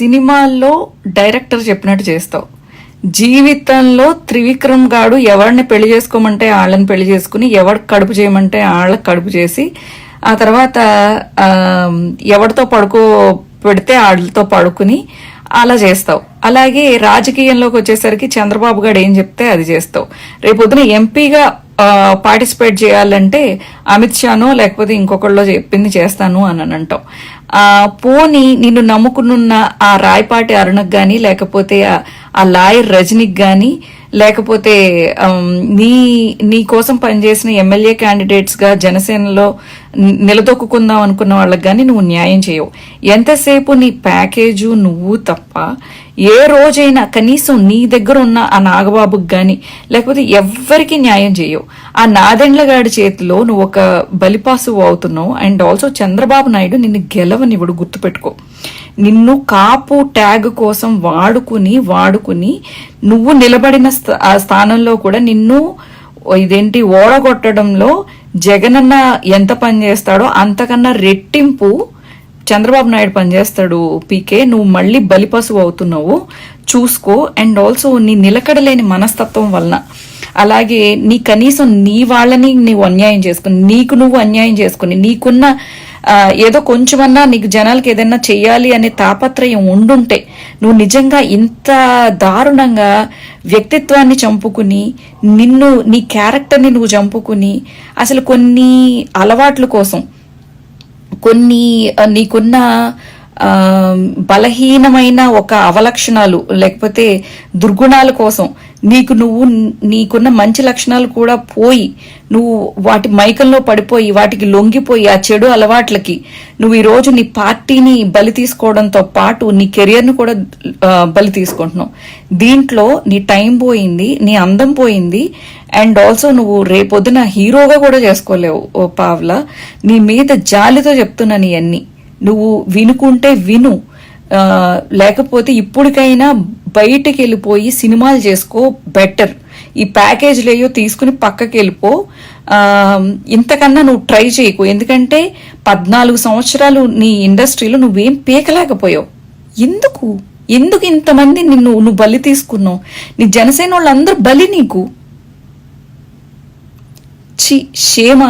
సినిమాల్లో డైరెక్టర్ చెప్పినట్టు చేస్తావు. జీవితంలో త్రివిక్రమ్ గాడు ఎవరిని పెళ్ళి చేసుకోమంటే వాళ్ళని పెళ్ళి చేసుకుని ఎవరికి కడుపు చేయమంటే వాళ్ళకి కడుపు చేసి ఆ తర్వాత ఎవరితో పడుకో పెడితే వాళ్ళతో పడుకుని అలా చేస్తావు. అలాగే రాజకీయంలోకి వచ్చేసరికి చంద్రబాబు గారు ఏం చెప్తే అది చేస్తావు. రేపొద్దున ఎంపీగా పార్టిసిపేట్ చేయాలంటే అమిత్ షానో లేకపోతే ఇంకొకళ్ళో చెప్పింది చేస్తాను అని అని అంటాం పోని నిన్ను నమ్ముకునున్న ఆ రాయపాటి అరుణకు కానీ లేకపోతే ఆ- లాయర్ రజనీకి కానీ లేకపోతే నీ నీ కోసం పనిచేసిన ఎమ్మెల్యే క్యాండిడేట్స్గా జనసేనలో నిలదొక్కుకుందాం నిలదొక్కుందాం అనుకున్న వాళ్ళకి కానీ నువ్వు న్యాయం చేయవు. ఎంతసేపు నీ ప్యాకేజు నువ్వు తప్ప ఏ రోజైనా కనీసం నీ దగ్గర ఉన్న ఆ నాగబాబుకి కానీ లేకపోతే ఎవ్వరికి న్యాయం చేయవు. ఆ నాదెండ్లగాడి చేతిలో నువ్వు ఒక బలిపాసు అవుతున్నావు అండ్ ఆల్సో చంద్రబాబు నాయుడు నిన్ను గెలవనివ్వడు గుర్తుపెట్టుకో. నిన్ను కాపు ట్యాగ్ కోసం వాడుకుని వాడుకుని నువ్వు నిలబడిన స్థా ఆ స్థానంలో కూడా నిన్ను ఇదేంటి ఓడగొట్టడంలో జగనన్న ఎంత పని చేస్తాడో అంతకన్నా రెట్టింపు చంద్రబాబు నాయుడు పనిచేస్తాడు పీకే. నువ్వు మళ్ళీ బలిపశువు అవుతున్నావు. చూసుకో. అండ్ ఆల్సో నీ నిలకడలేని మనస్తత్వం వలన అలాగే నీ కనీసం నీ వాళ్ళని నువ్వు అన్యాయం చేసుకుని నీకు నువ్వు అన్యాయం చేసుకుని నీకున్న ఏదో కొంచెమన్నా నీకు జనాలకి ఏదైనా చెయ్యాలి అనే తాపత్రయం ఉండుంటే నువ్వు నిజంగా ఇంత దారుణంగా వ్యక్తిత్వాన్ని చంపుకుని నిన్ను నీ క్యారెక్టర్ని నువ్వు చంపుకుని అసలు కొన్ని అలవాట్ల కోసం కొన్ని నీకున్న బలహీనమైన ఒక అవలక్షణాలు లేకపోతే దుర్గుణాల కోసం నీకు నువ్వు నీకున్న మంచి లక్షణాలు కూడా పోయి నువ్వు వాటి మైకంలో పడిపోయి వాటికి లొంగిపోయి ఆ చెడు అలవాట్లకి నువ్వు ఈ రోజు నీ పార్టీని బలి తీసుకోవడంతో పాటు నీ కెరియర్ను కూడా బలి తీసుకుంటున్నావు. దీంట్లో నీ టైం పోయింది నీ అందం పోయింది అండ్ ఆల్సో నువ్వు రేపొద్దున హీరోగా కూడా చేసుకోలేవు ఓ పావ్లా. నీ మీద జాలితో చెప్తున్నాను ఇవన్నీ నువ్వు వినుకుంటే విను లేకపోతే ఇప్పటికైనా బయటికి వెళ్ళిపోయి సినిమాలు చేసుకో బెటర్. ఈ ప్యాకేజీలేయో తీసుకుని పక్కకి వెళ్ళిపో ఇంతకన్నా నువ్వు ట్రై చేయకు. ఎందుకంటే పద్నాలుగు సంవత్సరాలు నీ ఇండస్ట్రీలో నువ్వేం పీకలేకపోయావు. ఎందుకు? ఎందుకు ఇంతమంది నిన్ను నువ్వు బలి తీసుకున్నావు? నీ జనసేన వాళ్ళందరూ బలి నీకు. చి షేమ్